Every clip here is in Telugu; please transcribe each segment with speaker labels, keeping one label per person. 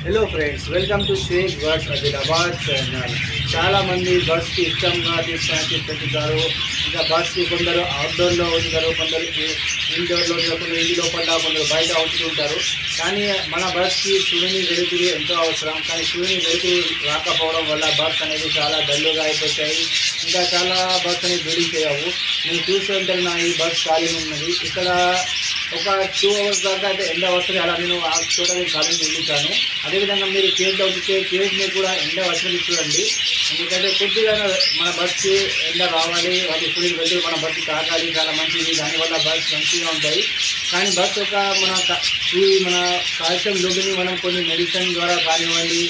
Speaker 1: Hello friends welcome to Shaik birds Adilabad channel చాలా మంది బర్డ్స్కి ఇష్టంగా తీసుకొని పెంచుతారు ఇంకా బర్డ్స్ కొందరు అవుట్డోర్లో ఉంటారు కొందరు ఇండోర్లో కొందరు ఇంటి లోపల కొందరు బయట ఉంటుంటారు కానీ మన బర్డ్స్కి సూర్యుని వెలుతురు ఎంతో అవసరం. కానీ సూర్యుని వెలుతురు రాకపోవడం వల్ల బస్ అనేది చాలా డల్లుగా అయిపోతాయి. ఇంకా చాలా బస్ అనేది బిల్డింగ్ చేయవు నేను చూసి నా ఈ బస్ ఖాళీ ఉన్నది. ఇక్కడ ఒక టూ అవర్స్ దాకా అయితే ఎండ వస్తుంది. అలా నేను ఆ చూడడానికి ఖాళీ నిలుస్తాను అదేవిధంగా మీరు కేజ్ అవుతుంటే కేజ్ని కూడా ఎండ వచ్చినది చూడండి. ఎందుకంటే కొద్దిగా మన బస్కి ఎండ రావాలి వాటి ఇప్పుడు వెళ్తూ మన బస్సు తాగాలి చాలా మంచిది దానివల్ల బస్ మంచిగా ఉంటాయి. కానీ బస్ ఒక మన ఈ మన కాల్షియం లోటుని మనం కొన్ని మెడిసిన్ ద్వారా కానివ్వండి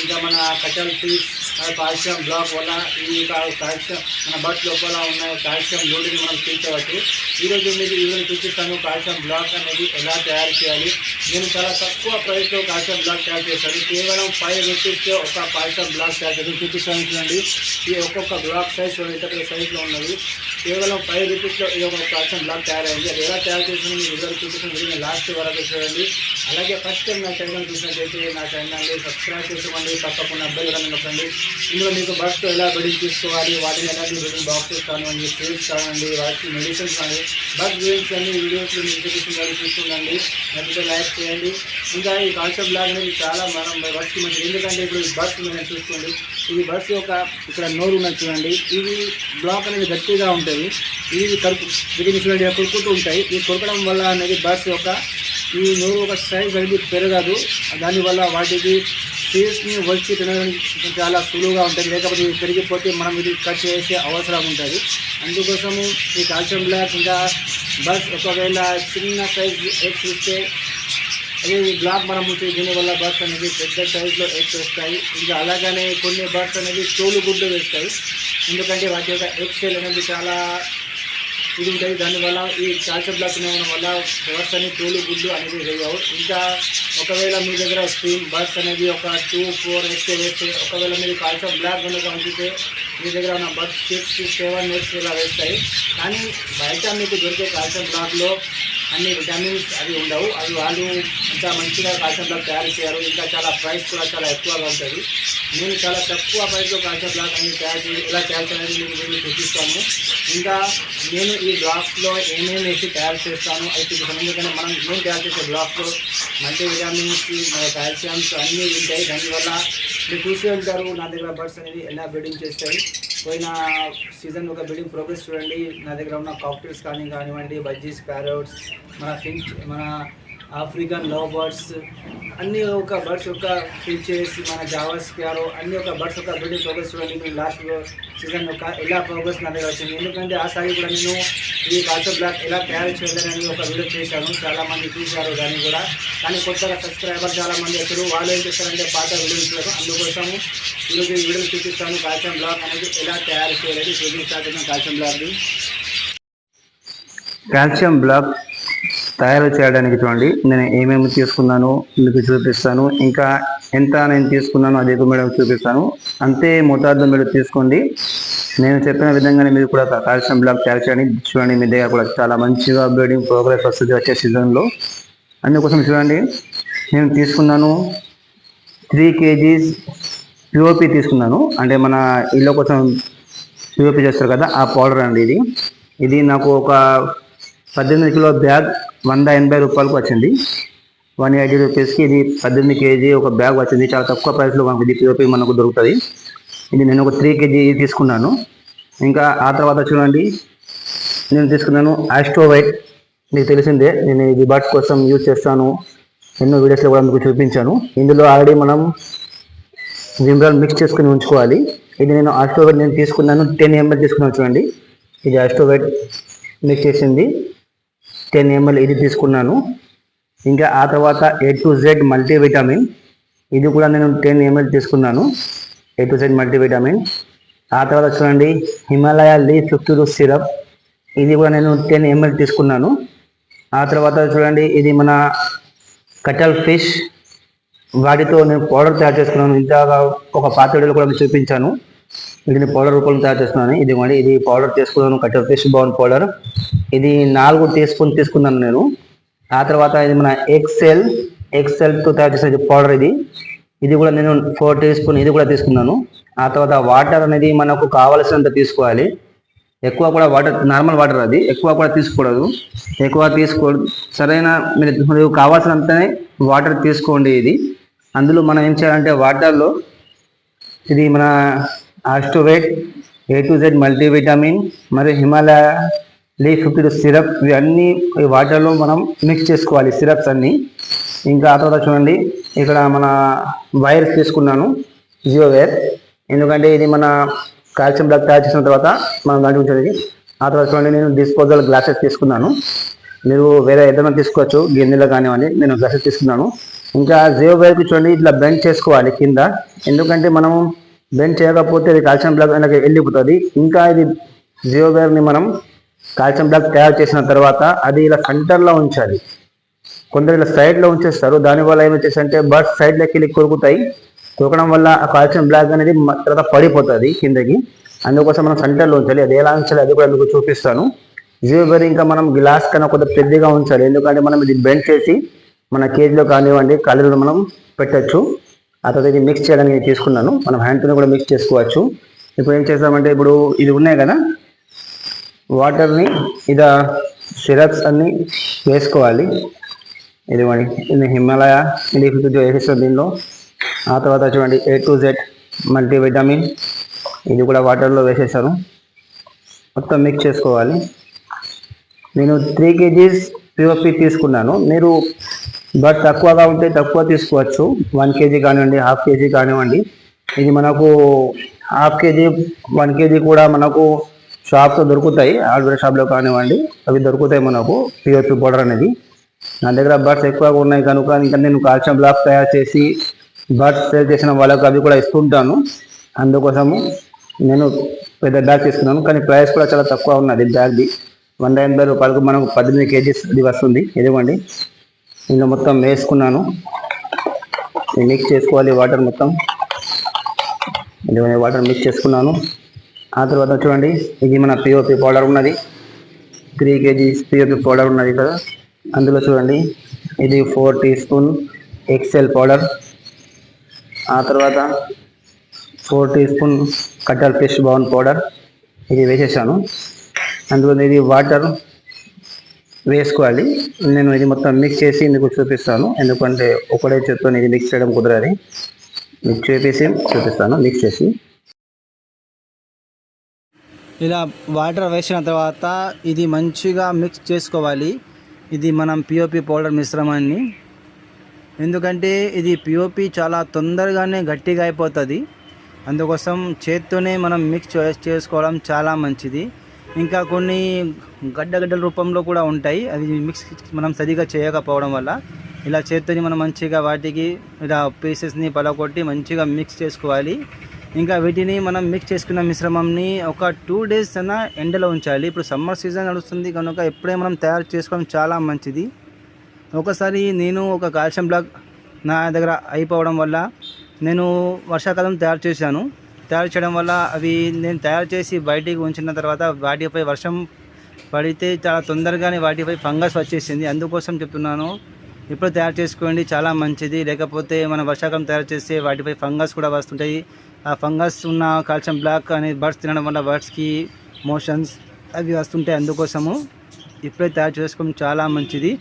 Speaker 1: ఇంకా మన కటల్ ఫీస్ కాల్షియం బ్లాక్ వల్ల ఈ కాల్షియం మన బట్ లోపల ఉన్న కాల్షియం లోటుని మనం తీర్చవచ్చు ఈరోజు మీరు ఈరోజు చూపిస్తాను కాల్షియం బ్లాక్ అనేది ఎలా తయారు చేయాలి. నేను చాలా తక్కువ ప్రైస్లో కాల్షియం బ్లాక్ తయారు చేశాను. కేవలం ఫైవ్ రూపీస్తో ఒక కాల్షియం బ్లాక్ తయారు చేసి చూపిస్తాను చూడండి. ఈ ఒక్కొక్క బ్లాక్ సైజ్ ఇతర సైజ్లో ఉన్నది కేవలం ఫైవ్ రూపీస్లో ఇది ఒక కాల్షియం బ్లాగ్ తయారైంది. అది ఎలా తయారు చేసింది? మీరు ఇద్దరు చూపిస్తున్న వీడియో లాస్ట్ వరకు చూడండి. అలాగే ఫస్ట్ టైం నా ఛానల్ చూసినట్లయితే నా ఛానల్ని సబ్స్క్రైబ్ చేసుకోండి. తప్పకుండా అబ్బాయి కూడా నొక్కండి. ఇందులో మీకు బస్తో ఎలా బిల్డింగ్ తీసుకోవాలి వాటిని ఎలా బిల్డింగ్ బాక్సెస్ కానివ్వండి ఫీల్స్ కానివ్వండి వాటికి మెడిసిన్స్ కానీ బస్ గురించి అన్ని వీడియోస్ మీకు చూపిస్తున్నారు చూస్తుండండి. నచ్చితే లైక్ చేయండి. ఇంకా ఈ కాన్సెప్ట్ బ్లాగ్ అనేది చాలా మనం బస్కి మంచిది. ఎందుకంటే ఇప్పుడు ఈ బస్ మనం చూసుకోండి. ఇది బస్ యొక్క ఇక్కడ నోరు ఉన్నది చూడండి. ఇది బ్లాక్ అనేది గట్టిగా ఉంటుంది. ఇది కరుపు వీటిని చూడండి ఇలా ఉంటాయి. ఇది కొరకడం వల్ల అనేది బస్ యొక్క ఈ నోరు ఒక సైజ్ అనేది పెరగదు. దానివల్ల వాటికి సీడ్స్ని వచ్చి తినడానికి చాలా సులువుగా ఉంటుంది. లేకపోతే ఇది పెరిగిపోతే మనం ఇది కట్ చేసే అవసరం ఉంటుంది. అందుకోసము ఈ కాల్షియం బ్లాక్ ఇంకా బస్ ఒకవేళ చిన్న సైజ్ ఎగ్స్ ఇస్తే అదే ఈ బ్లాక్ మనం దీని దీనివల్ల బర్డ్స్ అనేది పెద్ద సైజులో ఎగ్స్ వస్తాయి ఇంకా అలాగనే కొన్ని బర్డ్స్ అనేది తోలు గుడ్లు వేస్తాయి. ఎందుకంటే వాటి యొక్క ఎక్సెల్ అనేది చాలా ఇది ఉంటుంది దానివల్ల ఈ కాల్షియం బ్లాక్ ఉండడం వల్ల బర్డ్స్ అనేవి తోలు గుడ్లు అనేది వేయవు ఇంకా ఒకవేళ మీ దగ్గర స్క్రీన్ బర్డ్స్ అనేది ఒక టూ ఫోర్ ఎక్స్ వేస్తే ఒకవేళ మీరు కాల్షియం బ్లాక్ ఉండగా ఉంచితే మీ దగ్గర ఉన్న బర్డ్స్ సిక్స్ సెవెన్ ఎక్స్ ఇలా వేస్తాయి. కానీ బయట మీకు దొరికే కాల్షియం బ్లాక్లో అన్ని విటమిన్స్ అవి ఉండవు. అవి వాళ్ళు ఇంకా మంచిగా కాల్షియం బ్లాక్ తయారు చేయరు. ఇంకా చాలా ప్రైస్ కూడా చాలా ఎక్కువగా ఉంటుంది. నేను చాలా తక్కువ ప్రైస్లో కాల్షియం బ్లాక్ అనేది తయారు చేయాలి ఎలా తయారు చేయాలని మీకు నేను చూపిస్తాను ఇంకా నేను ఈ బ్లాక్స్లో ఏమేమి వేసి తయారు చేస్తాను అయితే చూపిస్తాను ఎందుకంటే మనం నేను తయారు చేసే బ్లాక్లో మంచి విటమిన్స్ మన కాల్షియమ్స్ అన్నీ ఉంటాయి. దానివల్ల మీరు చూసే ఉంటారు నా దగ్గర బర్డ్స్ అనేది ఎలా బ్రీడింగ్ చేస్తాయి. పోయిన సీజన్ ఒక బిల్డింగ్ ప్రోగ్రెస్ చూడండి. నా దగ్గర ఉన్న కాక్టైల్స్ కానీ కానివ్వండి బజ్జీస్ ప్యారోట్స్ మన ఫించ్ మన ఆఫ్రికన్ లవ్ బర్డ్స్ అన్ని ఒక బర్డ్స్ యొక్క ఫీచర్స్ మన జావర్స్ ప్యారో అన్ని ఒక బర్డ్స్ ఒక అభివృద్ధి ప్రోగ్రెస్ చూడండి. నేను లాస్ట్ సీజన్ యొక్క ఎలా ప్రోగ్రెస్ నా దగ్గర వచ్చింది. ఎందుకంటే ఆ సారి కూడా నేను ఈ కాల్చర్ బ్లాక్ ఎలా తయారు చేయాలని ఒక వీడియో చేశాను. చాలా మంది చూశారు దాన్ని కూడా. కానీ కొత్తగా సబ్స్క్రైబర్ చాలా మంది వచ్చారు. వాళ్ళు ఏం చేస్తారంటే పాత వీడియో చూసారు అందుకోసము ఈరోజు ఈ వీడియో చూపిస్తాను. కాల్చం బ్లాక్ అనేది ఎలా తయారు చేయాలని చూపించాను కాల్చం బ్లాక్ది
Speaker 2: కాల్షియం బ్లాక్ తయారు చేయడానికి చూడండి. నేను ఏమేమి తీసుకున్నాను మీకు చూపిస్తాను. ఇంకా ఎంత నేను తీసుకున్నాను అది మేడం చూపిస్తాను. అంతే మోతాదు మీరు తీసుకోండి. నేను చెప్పిన విధంగానే మీరు కూడా కాల్షియం బ్లాక్ తయారు చేయండి. చూడండి మీ దగ్గర కూడా చాలా మంచిగా బ్రీడింగ్ ప్రోగ్రెస్ వస్తుంది వచ్చే సీజన్లో అందుకోసం చూడండి నేను తీసుకున్నాను త్రీ కేజీస్ పిఓపి తీసుకున్నాను. అంటే మన ఇళ్ళ కోసం పిఓపి చేస్తారు కదా ఆ పౌడర్ అండి ఇది. ఇది నాకు ఒక పద్దెనిమిది కిలో బ్యాగ్ వంద ఎనభై రూపాయలకు వచ్చింది. వన్ ఎయిటీ రూపీస్కి ఇది పద్దెనిమిది కేజీ ఒక బ్యాగ్ వచ్చింది. చాలా తక్కువ ప్రైస్లో మనకు ఇది పిఓపి మనకు దొరుకుతుంది. ఇది నేను ఒక త్రీ కేజీ తీసుకున్నాను. ఇంకా ఆ తర్వాత చూడండి. నేను తీసుకున్నాను ఆస్ట్రోవైట్ మీకు తెలిసిందే నేను ఇది బట్ కోసం యూజ్ చేస్తాను. ఎన్నో వీడియోస్లో కూడా మీకు చూపించాను. ఇందులో ఆల్రెడీ మనం విమ్రాల్ మిక్స్ చేసుకుని ఉంచుకోవాలి. ఇది నేను ఆస్ట్రోవైట్ నేను తీసుకున్నాను. టెన్ ఎంఎల్ తీసుకున్నాను చూడండి. ఇది ఆస్ట్రోవైట్ మిక్స్ చేసింది. టెన్ ఎంఎల్ ఇది తీసుకున్నాను. ఇంకా ఆ తర్వాత ఏ టు జెడ్ మల్టీవిటమిన్ ఇది కూడా నేను టెన్ ఎంఎల్ తీసుకున్నాను. ఏ టు జెడ్ మల్టీవిటమిన్ ఆ తర్వాత చూడండి హిమాలయ లీ ఫిఫ్టీ రూస్ సిరప్ ఇది కూడా నేను టెన్ ఎంఎల్ తీసుకున్నాను. ఆ తర్వాత చూడండి ఇది మన కటల్ ఫిష్ వాటితో నేను పౌడర్ తయారు చేసుకున్నాను. ఇంకా ఒక పాత్రలో కూడా చూపించాను. వీటిని పౌడర్ రూపంలో తయారు చేస్తున్నాను. ఇది మరి ఇది పౌడర్ తీసుకున్నాను కట్టర్ ఫిష్ బౌన్ పౌడర్ ఇది నాలుగు టీ స్పూన్ తీసుకున్నాను నేను. ఆ తర్వాత ఇది మన ఎక్సెల్
Speaker 1: ఎక్సెల్తో తయారు చేసిన పౌడర్ ఇది. ఇది కూడా నేను ఫోర్ టీ స్పూన్ ఇది కూడా తీసుకున్నాను. ఆ తర్వాత వాటర్ అనేది మనకు కావలసినంత తీసుకోవాలి. ఎక్కువ కూడా వాటర్ నార్మల్ వాటర్ అది. ఎక్కువ కూడా తీసుకోకూడదు. ఎక్కువ తీసుకో సరైన మీరు మీరు కావాల్సినంతనే వాటర్ తీసుకోండి ఇది. అందులో మనం ఏం చేయాలంటే వాటర్లో ఇది మన Ostovet A to Z multivitamin మరియు హిమాలయ లీ ఫిఫ్టీ సిరప్ ఇవన్నీ ఈ వాటర్లో మనం మిక్స్ చేసుకోవాలి సిరప్స్ అన్నీ. ఇంకా ఆ తర్వాత చూడండి ఇక్కడ మన వైర్స్ తీసుకున్నాను జియో వైర్ ఎందుకంటే ఇది మన కాల్షియం బ్లాక్ తయారు చేసిన తర్వాత మనం దాంట్లో ఉంచేది. ఆ తర్వాత చూడండి నేను డిస్పోజల్ గ్లాసెస్ తీసుకున్నాను. మీరు వేరే ఏదైనా తీసుకోవచ్చు గిన్నెలో కానివ్వండి నేను గ్లాసెస్ తీసుకున్నాను. ఇంకా జియో వైర్కి చూడండి ఇట్లా బెండ్ చేసుకోవాలి కింద. ఎందుకంటే మనం బెండ్ చేయకపోతే ఇది కాల్షియం బ్లాక్ అనేది వెళ్ళిపోతుంది. ఇంకా ఇది జియోబెర్ని మనం కాల్షియం బ్లాక్ తయారు చేసిన తర్వాత అది ఇలా సెంటర్లో ఉంచాలి. కొందరు ఇలా సైడ్లో ఉంచేస్తారు. దానివల్ల ఏమొచ్చేసంటే బర్డ్స్ సైడ్లోకి వెళ్ళి కొరుకుతాయి. కొరకడం వల్ల ఆ కాల్షియం బ్లాక్ అనేది తర్వాత పడిపోతుంది కిందకి. అందుకోసం మనం సెంటర్లో ఉంచాలి. అది ఎలా ఉంచాలి అది కూడా మీకు చూపిస్తాను. జియోబెర్ ఇంకా మనం గ్లాస్ కన్నా కొద్దిగా పెద్దగా ఉంచాలి. ఎందుకంటే మనం ఇది బెండ్ చేసి మన కేజీలో కానివ్వండి కాలేజీలో మనం పెట్టచ్చు. ఆ తర్వాత ఇది మిక్స్ చేయడానికి తీసుకున్నాను. మనం హ్యాండ్తో కూడా మిక్స్ చేసుకోవచ్చు. ఇప్పుడు ఏం చేస్తామంటే ఇప్పుడు ఇది ఉన్నాయి కదా? వాటర్ని ఇదా సిరప్స్ అన్నీ వేసుకోవాలి. ఇది ఇది హిమాలయ ఇది వేసేస్తాం దీనిలో. ఆ తర్వాత చూడండి ఏ టు జెడ్ మల్టీవిటమిన్ ఇది కూడా వాటర్లో వేసేసాను మొత్తం మిక్స్ చేసుకోవాలి. నేను త్రీ కేజీస్ పిఓపి తీసుకున్నాను. మీరు బట్ తక్కువగా ఉంటే తక్కువ తీసుకోవచ్చు. వన్ కేజీ కానివ్వండి హాఫ్ కేజీ కానివ్వండి. ఇది మనకు హాఫ్ కేజీ వన్ కేజీ కూడా మనకు షాప్లో దొరుకుతాయి. హార్డ్వేర్ షాప్లో కానివ్వండి అవి దొరుకుతాయి మనకు. పిఓపి పౌడర్ అనేది. నా దగ్గర బర్డ్స్ ఎక్కువగా ఉన్నాయి కనుక ఇంకా నేను కాల్షియం బ్లాక్ తయారు చేసి బర్డ్స్ సేల్ చేసిన వాళ్ళకు అవి కూడా ఇస్తుంటాను. అందుకోసము నేను పెద్ద బ్యాగ్ తీసుకున్నాను. కానీ ప్రైస్ కూడా చాలా తక్కువ ఉన్నది బ్యాగ్ది వంద ఎనభై రూపాయలకు మనకు పద్దెనిమిది కేజీస్ ఇది వస్తుంది ఇదిగోండి. ఇందులో మొత్తం వేసుకున్నాను. మిక్స్ చేసుకోవాలి వాటర్ మొత్తం. ఇందులో వాటర్ మిక్స్ చేసుకున్నాను. ఆ తర్వాత చూడండి ఇది మన పిఓపి పౌడర్ ఉన్నది. త్రీ కేజీస్ పిఓపి పౌడర్ ఉన్నది కదా అందులో చూడండి ఇది four teaspoon XL powder ఆ తర్వాత four teaspoon cuttle fish bone powder ఇది వేసేసాను. అందులో ఇది వాటర్ వేసుకోవాలి. నేను ఇది మొత్తం మిక్స్ చేసి మీకు చూపిస్తాను. ఎందుకంటే ఒకటే చేత్తో ఇది మిక్స్ చేయడం కుదరది. మిక్స్ చేసి చూపిస్తాను. మిక్స్ చేసి.
Speaker 3: ఇలా వాటర్ వేసిన తర్వాత ఇది మంచిగా మిక్స్ చేసుకోవాలి. ఇది మనం పిఓపి పౌడర్ మిశ్రమాన్ని. ఎందుకంటే ఇది పిఓపి చాలా తొందరగానే గట్టిగా అయిపోతుంది. అందుకోసం చేత్తోనే మనం మిక్స్ చేసుకోవడం చాలా మంచిది. ఇంకా కొన్ని గడ్డ గడ్డల రూపంలో కూడా ఉంటాయి. అది మిక్స్ మనం సరిగా చేయకపోవడం వల్ల ఇలా చేత్తోని మనం మంచిగా వాటికి ఇలా పీసెస్ని పలకొట్టి మంచిగా మిక్స్ చేసుకోవాలి. ఇంకా వీటిని మనం మిక్స్ చేసుకున్న మిశ్రమంని ఒక టూ డేస్ అయినా ఎండలో ఉంచాలి. ఇప్పుడు సమ్మర్ సీజన్ నడుస్తుంది కనుక ఎప్పుడే మనం తయారు చేసుకోవడం చాలా మంచిది. ఒకసారి నేను ఒక కాల్షియం బ్లాక్ నా దగ్గర అయిపోవడం వల్ల నేను వర్షాకాలం తయారు చేశాను. తయారు చేయడం వల్ల అవి నేను తయారు చేసి బయటికి ఉంచిన తర్వాత వాటిపై వర్షం పడితే చాలా తొందరగానే వాటిపై ఫంగస్ వచ్చేసింది. అందుకోసం చెప్తున్నాను ఇప్పుడు తయారు చేసుకోండి చాలా మంచిది. లేకపోతే మన వర్షాకాలం తయారు చేస్తే వాటిపై ఫంగస్ కూడా వస్తుంటాయి. ఆ ఫంగస్ ఉన్న కాల్షియం బ్లాక్ అనే బర్డ్స్ తినడం వల్ల బర్డ్స్కి మోషన్స్ అవి వస్తుంటాయి. అందుకోసము ఇప్పుడే తయారు చేసుకోవడం చాలా మంచిది.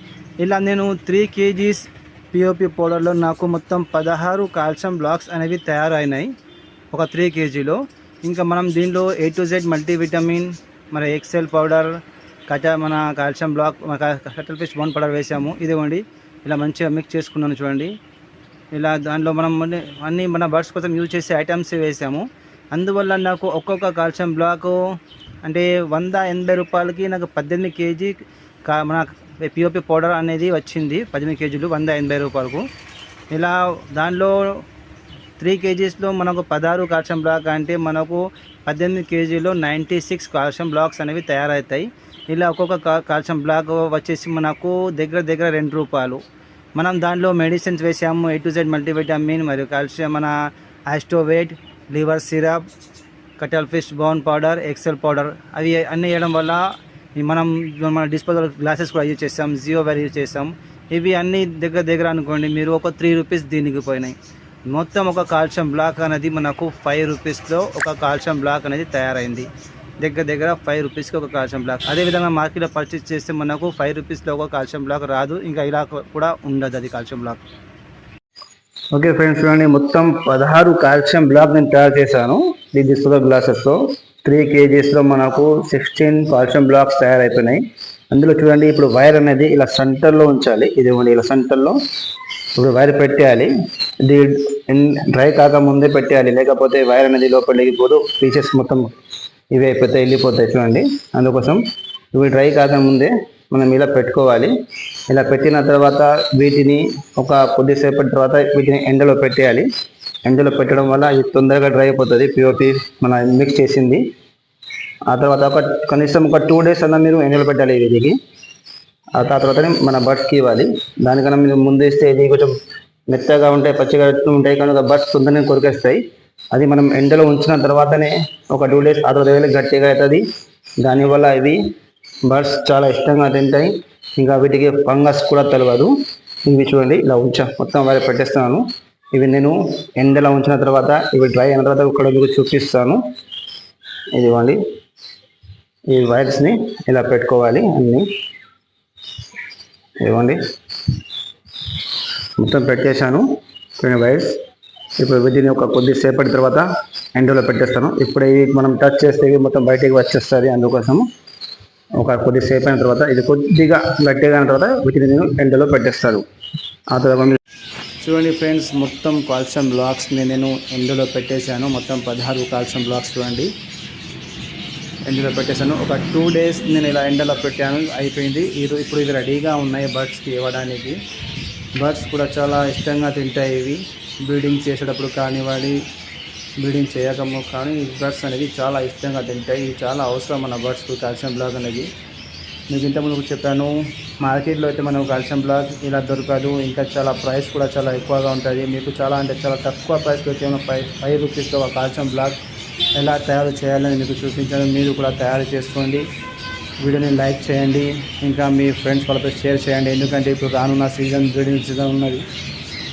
Speaker 3: ఇలా నేను త్రీ కేజీస్ పిఓపి పౌడర్లో నాకు మొత్తం పదహారు కాల్షియం బ్లాక్స్ అనేవి తయారైనాయి. ఒక త్రీ కేజీలో. ఇంకా మనం దీనిలో ఏ టు జెడ్ మల్టీవిటమిన్ మరి ఎక్సెల్ పౌడర్ కట మన calcium block cuttle fish bone powder వేసాము. ఇదిగోండి. ఇలా మంచిగా మిక్స్ చేసుకున్నాను చూడండి. ఇలా దానిలో మనం అన్నీ మన బర్డ్స్ కోసం యూజ్ చేసే ఐటమ్స్ వేసాము. అందువల్ల నాకు ఒక్కొక్క కాల్షియం బ్లాకు అంటే వంద ఎనభై రూపాయలకి నాకు పద్దెనిమిది కేజీ కా మన పిఓపి పౌడర్ అనేది వచ్చింది. పద్దెనిమిది కేజీలు వంద ఎనభై రూపాయలకు. ఇలా దానిలో త్రీ కేజీస్లో మనకు పదహారు కాల్షియం బ్లాక్ అంటే మనకు పద్దెనిమిది కేజీలో నైంటీ సిక్స్ కాల్షియం బ్లాక్స్ అనేవి తయారవుతాయి. ఇలా ఒక్కొక్క కాల్షియం బ్లాక్ వచ్చేసి మనకు దగ్గర దగ్గర రెండు రూపాయలు. మనం దాంట్లో మెడిసిన్స్ వేసాము ఏ టు జెడ్ మల్టీవిటమిన్ మరియు కాల్షియం మన Ostovet liver syrup cuttle fish bone powder Excel powder అవి అన్నీ వేయడం వల్ల మనం మన డిస్పోజల్ గ్లాసెస్ కూడా యూజ్ చేస్తాం జియో వేర్ యూజ్ చేస్తాం.
Speaker 1: ఇవి అన్నీ దగ్గర దగ్గర అనుకోండి మీరు ఒక త్రీ రూపీస్ దీనికి పోయినాయి. మొత్తం ఒక కాల్షియం బ్లాక్ అనేది మనకు ఫైవ్ రూపీస్లో ఒక కాల్షియం బ్లాక్ అనేది తయారైంది. దగ్గర దగ్గర ఫైవ్ రూపీస్కి ఒక కాల్షియం బ్లాక్. అదేవిధంగా మార్కెట్లో పర్చేస్ చేస్తే మనకు ఫైవ్ రూపీస్లో ఒక కాల్షియం బ్లాక్ రాదు. ఇంకా ఇలా కూడా ఉండదు అది కాల్షియం బ్లాక్.
Speaker 2: ఓకే ఫ్రెండ్స్ చూడండి మొత్తం పదహారు కాల్షియం బ్లాక్ నేను తయారు చేశాను. ఈ డిస్ప్లే గ్లాసెస్తో త్రీ కేజీస్లో మనకు సిక్స్టీన్ కాల్షియం బ్లాక్స్ తయారైపోయినాయి. అందులో చూడండి ఇప్పుడు వైర్ అనేది ఇలా సెంటర్లో ఉంచాలి. ఇది ఇలా సెంటర్లో. ఇప్పుడు వైర్ పెట్టేయాలి. ఇది డ్రై కాక ముందే పెట్టేయాలి. లేకపోతే వైర్ అనేది లోపలికి పోదు పీసెస్ మొత్తం ఇవి అయిపోతాయి వెళ్ళిపోతాయి చూడండి. అందుకోసం ఇవి డ్రై కాక ముందే మనం ఇలా పెట్టుకోవాలి. ఇలా పెట్టిన తర్వాత వీటిని ఒక కొద్దిసేపటి తర్వాత వీటిని ఎండలో పెట్టేయాలి. ఎండలో పెట్టడం వల్ల ఇది తొందరగా డ్రై అయిపోతుంది. పిఓపి మన మిక్స్ చేసింది. ఆ తర్వాత ఒక కనీసం ఒక టూ డేస్ అన్న మీరు ఎండలో పెట్టాలి వీటికి ఆ తర్వాతనే మన బర్డ్స్కి ఇవ్వాలి దానికన్నా మీరు ముందు ఇస్తే ఇది కొంచెం మెత్తగా ఉంటాయి పచ్చిగా ఉంటాయి. కనుక బర్డ్స్ తొందరగా కొరికేస్తాయి. అది మనం ఎండలో ఉంచిన తర్వాతనే ఒక టూ డేస్ ఆ తర్వాత వెళ్ళి గట్టిగా అవుతుంది. దానివల్ల ఇవి బర్డ్స్ చాలా ఇష్టంగా తింటాయి. ఇంకా వీటికి ఫంగస్ కూడా తెలియదు ఇవి చూడండి ఇలా ఉంచా. మొత్తం వారి పెట్టేస్తున్నాను. ఇవి నేను ఎండలో ఉంచిన తర్వాత ఇవి డ్రై అయిన తర్వాత ఇక్కడ మీకు చూపిస్తాను. ఇదిగోండి. ఈ వైర్స్ని ఇలా పెట్టుకోవాలి అన్నీ. ఇవ్వండి మొత్తం పెట్టేశాను కొన్ని వైర్స్ ఇప్పుడు వీటిని ఒక కొద్దిసేపటి తర్వాత ఎండలో పెట్టేస్తాను. ఇప్పుడు ఇవి మనం టచ్ చేస్తే ఇవి మొత్తం బయటికి వచ్చేస్తుంది అందుకోసము. ఒక కొద్దిసేపు అయిన తర్వాత ఇది కొద్దిగా గట్టిగా అయిన తర్వాత వీటిని నేను ఎండలో పెట్టేస్తాను. ఆ తర్వాత
Speaker 1: చూడండి ఫ్రెండ్స్ మొత్తం కాల్షియం బ్లాక్స్ని నేను ఎండలో పెట్టేశాను. మొత్తం పదహారు కాల్షియం బ్లాక్స్ చూడండి. ఎండలో పెట్టేశాను. ఒక టూ డేస్ నేను ఇలా ఎండలో పెట్టాను. అయిపోయింది. ఈరోజు ఇప్పుడు ఇవి రెడీగా ఉన్నాయి బర్డ్స్కి ఇవ్వడానికి. బర్డ్స్ కూడా చాలా ఇష్టంగా తింటాయి ఇవి. బ్రీడింగ్ చేసేటప్పుడు కానివ్వండి బ్రీడింగ్ చేయకము కానీ ఈ బర్డ్స్ అనేది చాలా ఇష్టంగా తింటాయి. ఇవి చాలా అవసరం మన బర్డ్స్కు కాల్షియం బ్లాక్ అనేది. మీకు ఇంతకుముందు చెప్పాను మార్కెట్లో అయితే మనం కాల్షియం బ్లాక్ ఇలా దొరకదు. ఇంకా చాలా ప్రైస్ కూడా చాలా ఎక్కువగా ఉంటుంది. మీకు చాలా అంటే చాలా తక్కువ ప్రైస్కి వచ్చే ఫైవ్ ఫైవ్ రూపీస్తో ఒక కాల్షియం బ్లాక్ ఎలా తయారు చేయాలని మీకు చూపించాను. మీరు కూడా తయారు చేసుకోండి. వీడియోని లైక్ చేయండి. ఇంకా మీ ఫ్రెండ్స్ వాళ్ళతో షేర్ చేయండి. ఎందుకంటే ఇప్పుడు రానున్న సీజన్ బ్రీడింగ్ సీజన్ ఉన్నది.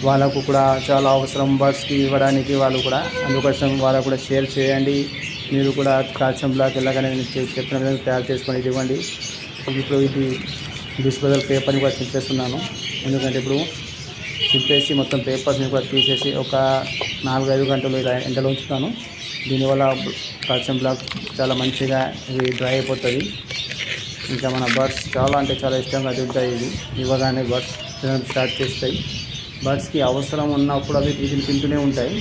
Speaker 1: వాళ్ళకు కూడా చాలా అవసరం. బర్డ్స్కి ఇవ్వడానికి వాళ్ళు కూడా అందుకోసం వాళ్ళకు కూడా షేర్ చేయండి. మీరు కూడా కాల్షియం బ్లాక్ ఎలాగనే నేను చెప్పిన విధంగా తయారు చేసుకొని ఇవ్వండి. ఇప్పుడు ఇది డిస్పోజల్ పేపర్ని కూడా చింపేస్తున్నాను ఎందుకంటే ఇప్పుడు చింపేసి మొత్తం పేపర్స్ని కూడా తీసేసి ఒక నాలుగైదు గంటలు ఇలా ఎండలో ఉంచుతాను. దీనివల్ల కాల్షియం బ్లాక్ చాలా మంచిగా ఇది డ్రై అయిపోతుంది. ఇంకా మన బర్డ్స్ చాలా అంటే చాలా ఇష్టంగా తింటాయి ఇది. ఇవ్వగానే బర్డ్స్ తినడం స్టార్ట్ చేస్తాయి. బర్డ్స్కి అవసరం ఉన్నప్పుడు అవి వీటిని తింటూనే ఉంటాయి.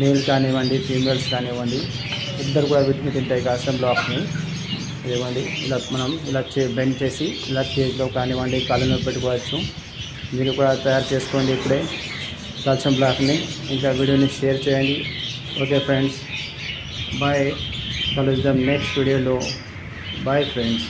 Speaker 1: మేల్ కానివ్వండి ఫీమేల్స్ కానివ్వండి ఇద్దరు కూడా వీటిని తింటాయి కాల్షియం బ్లాక్ని ఇవ్వండి ఇలా మనం ఇలా చే బెండ్ చేసి ఇలా చేతిలో కానివ్వండి కాళ్ళలో పెట్టుకోవచ్చు. మీరు కూడా తయారు చేసుకోండి ఇప్పుడే కాల్షియం బ్లాక్ని ఇంకా వీడియోని షేర్ చేయండి. Okay friends, bye. That is the next video low. Bye friends.